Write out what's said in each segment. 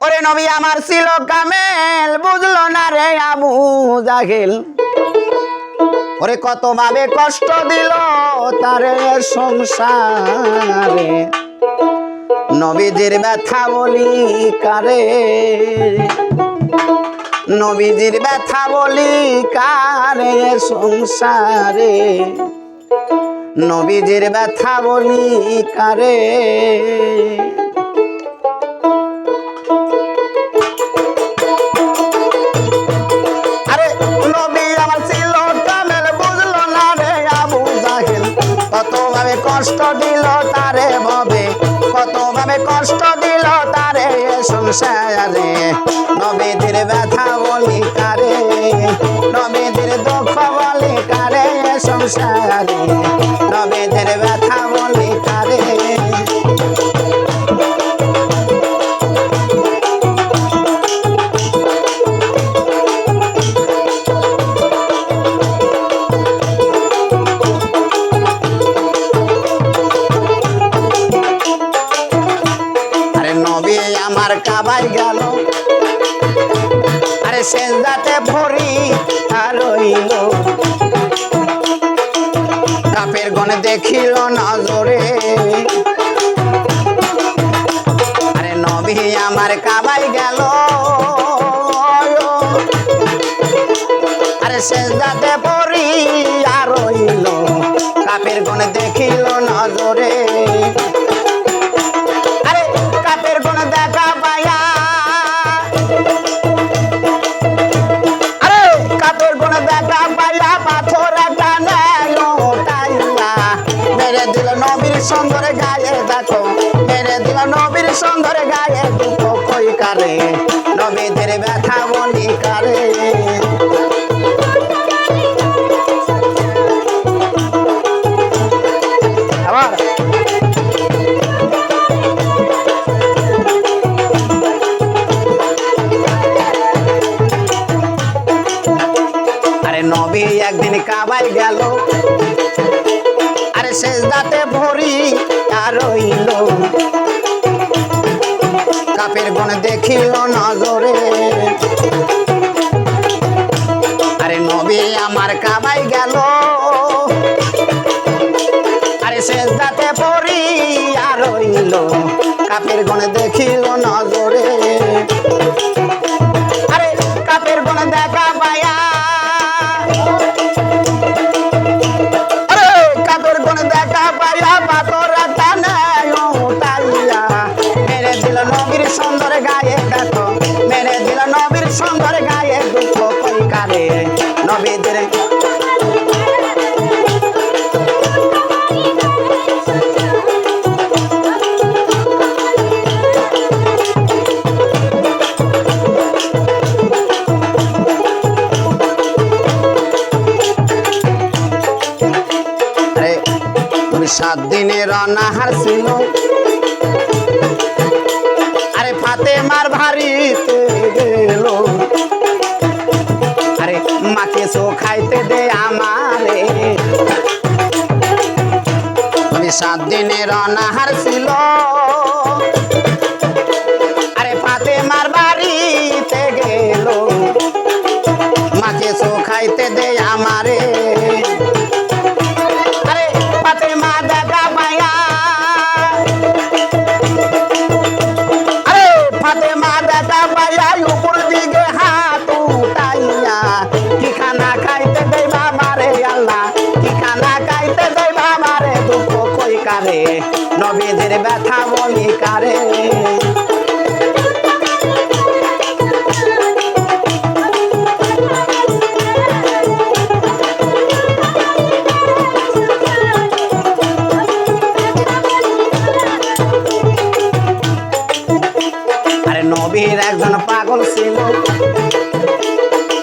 ওরে নবী, আমার ছিল কামেল, বুঝলো না রে আবু জাহেল। ওরে কত ভাবে কষ্ট দিল তারে সংসারে। নবীজির ব্যথা বলি কারে? নবীজির ব্যথা বলি কারে সংসারে? নবীজির ব্যথা বলি কারে? সংসারে নবীদের ব্যথা বলি কারে? নবীদের দুঃখ বলি কারে সংসারে? নবীদের ব্যথা সেজদাতে ভরি আর রইল। কাপের গনে দেখিল নজরে। আরে নবী, আমার কাবাই গেল। আরে সেজদাতে ভরি আর রইল। কাপের গনে দেখিল সুন্দরে গায়ে দুঃখ কই কারে নবীদের ব্যথা বলি কারে নবী একদিন কাবাই গেল, আরে শেষ দাতে ভরি আর রইল। কাপের গনে দেখিল নজরে। আরে নবী, আমার কাবাই গেল। আরে শেষ দাতে ভরি আর রইল, কাপের গনে দেখিল নজরে। আরে কাপের কোন দেখা পায়া। আরে কাপের কোন দেখা পায়া পাথর অনাহার ছিল। আরে ফাতে মার ভারিতে আরে মাকে সো খাইতে দে আমারে। সাত দিনের অনাহার ছিল। কারে নবীদের ব্যথা বলি কারে। নবীর একজন পাগল ছিল।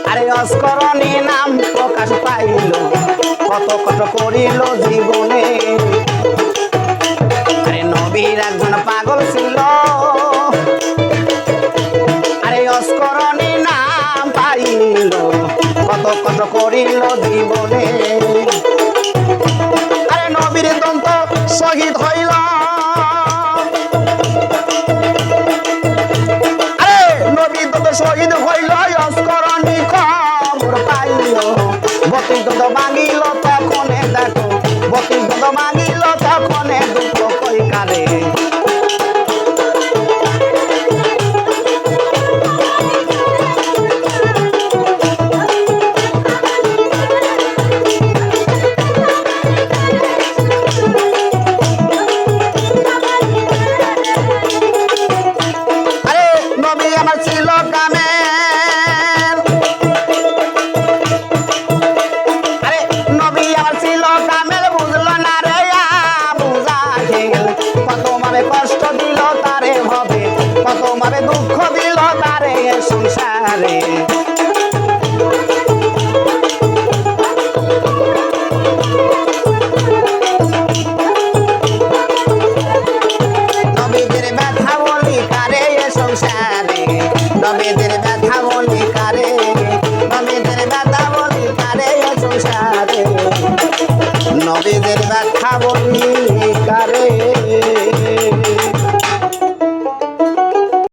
আরে অস্করণী নাম প্রকাশ পাইল। কত কত করিল জীবনে। নবীর একজন পাগল ছিল। আরে অস্করণী নাম পাইল, কত কত করিল জীবনে। আরে নবীর দন্ত শহীদ হইল। আরে শহীদ হইল অস্করণী খবর পাইল। বতি দদ মাগিল তখনে দেখো বতি দদ মাগিল তখনে দুঃখ কারে সংসারে